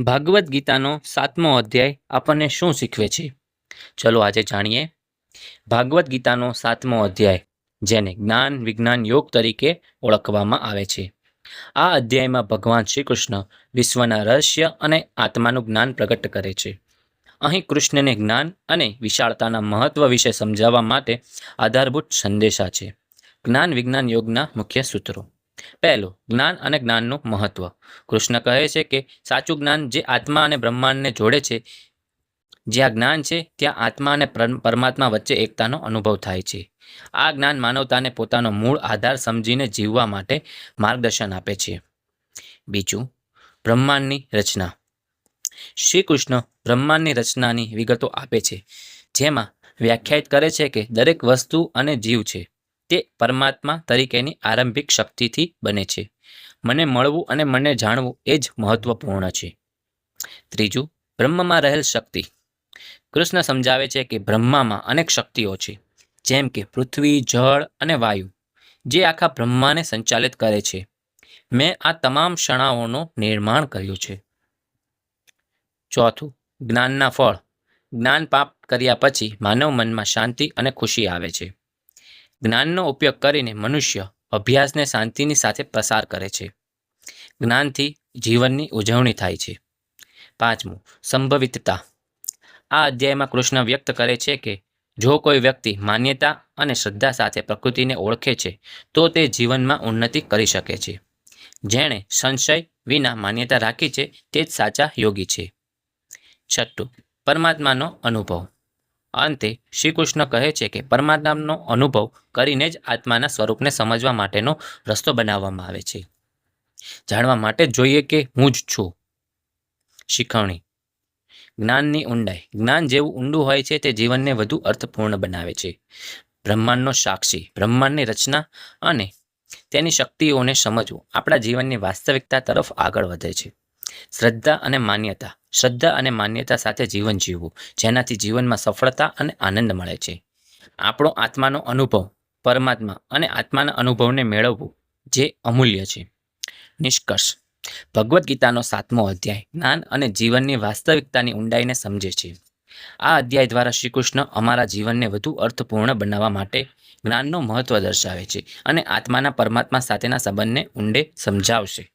ભાગવદ્ ગીતાનો સાતમો અધ્યાય આપણને શું શીખવે છે? ચલો આજે જાણીએ. ભાગવદ્ ગીતાનો સાતમો અધ્યાય, જેને જ્ઞાન વિજ્ઞાન યોગ તરીકે ઓળખવામાં આવે છે. આ અધ્યાયમાં ભગવાન શ્રી કૃષ્ણ વિશ્વના રહસ્ય અને આત્માનું જ્ઞાન પ્રગટ કરે છે. અહીં કૃષ્ણને જ્ઞાન અને વિશાળતાના મહત્વ વિશે સમજાવવા માટે આધારભૂત સંદેશા છે. જ્ઞાન વિજ્ઞાન યોગના મુખ્ય સૂત્રો. પહેલું, જ્ઞાન અને જ્ઞાનનું મહત્વ. કૃષ્ણ કહે છે કે સાચું જ્ઞાન જે આત્મા અને બ્રહ્માંડને જોડે છે જ્યાં જ્ઞાન છે, ત્યાં આત્મા અને પરમાત્મા વચ્ચે એકતાનો અનુભવ થાય છે. આ જ્ઞાન માનવતાને પોતાનો મૂળ આધાર સમજીને જીવવા માટે માર્ગદર્શન આપે છે. બીજું, બ્રહ્માંડની રચના. શ્રી કૃષ્ણ બ્રહ્માંડની રચનાની વિગતો આપે છે, જેમાં વ્યાખ્યાયિત કરે છે કે દરેક વસ્તુ અને જીવ છે. તે પરમાત્મા તરીકેની આરંભિક શક્તિથી બને છે. મને મળવું અને મને જાણવું એ જ મહત્વપૂર્ણ છે. ત્રીજું, બ્રહ્મમાં રહેલ શક્તિ. કૃષ્ણ સમજાવે છે કે બ્રહ્મામાં અનેક શક્તિઓ છે, જેમ કે પૃથ્વી, જળ અને વાયુ, જે આખા બ્રહ્માને સંચાલિત કરે છે. મેં આ તમામ ક્ષણાઓનું નિર્માણ કર્યું છે. ચોથું, જ્ઞાનના ફળ. જ્ઞાન પ્રાપ્ત કર્યા પછી માનવ મનમાં શાંતિ અને ખુશી આવે છે. જ્ઞાનનો ઉપયોગ કરીને મનુષ્ય અભ્યાસને શાંતિની સાથે પસાર કરે છે. જ્ઞાનથી જીવનની ઉજવણી થાય છે. પાંચમું, સંભવિતતા. આ અધ્યાયમાં કૃષ્ણ વ્યક્ત કરે છે કે જો કોઈ વ્યક્તિ માન્યતા અને શ્રદ્ધા સાથે પ્રકૃતિને ઓળખે છે, તો તે જીવનમાં ઉન્નતિ કરી શકે છે. જેણે સંશય વિના માન્યતા રાખી છે, તે જ સાચા યોગી છે. છઠ્ઠું, પરમાત્માનો અનુભવ. અંતે શ્રી કૃષ્ણ કહે છે કે પરમાત્માનો અનુભવ કરીને જ આત્માના સ્વરૂપને સમજવા માટેનો રસ્તો બનાવવામાં આવે છે. જાણવા માટે જોઈએ કે હું જ છું. શીખવણી જ્ઞાનની ઊંડાઈ. જ્ઞાન જેવું ઊંડું હોય છે તે જીવનને વધુ અર્થપૂર્ણ બનાવે છે. બ્રહ્માંડનો સાક્ષી. બ્રહ્માંડની રચના અને તેની શક્તિઓને સમજવું આપણા જીવનની વાસ્તવિકતા તરફ આગળ વધે છે. શ્રદ્ધા અને માન્યતા. શ્રદ્ધા અને માન્યતા સાથે જીવન જીવવું, જેનાથી જીવનમાં સફળતા અને આનંદ મળે છે. આપણો આત્માનો અનુભવ, પરમાત્મા અને આત્માના અનુભવને મેળવવું જે અમૂલ્ય છે. નિષ્કર્ષ. ભગવદ્ ગીતાનો સાતમો અધ્યાય જ્ઞાન અને જીવનની વાસ્તવિકતાની ઊંડાઈને સમજે છે. આ અધ્યાય દ્વારા શ્રી કૃષ્ણ અમારા જીવનને વધુ અર્થપૂર્ણ બનાવવા માટે જ્ઞાનનું મહત્વ દર્શાવે છે અને આત્માના પરમાત્મા સાથેના સંબંધને ઊંડે સમજાવશે.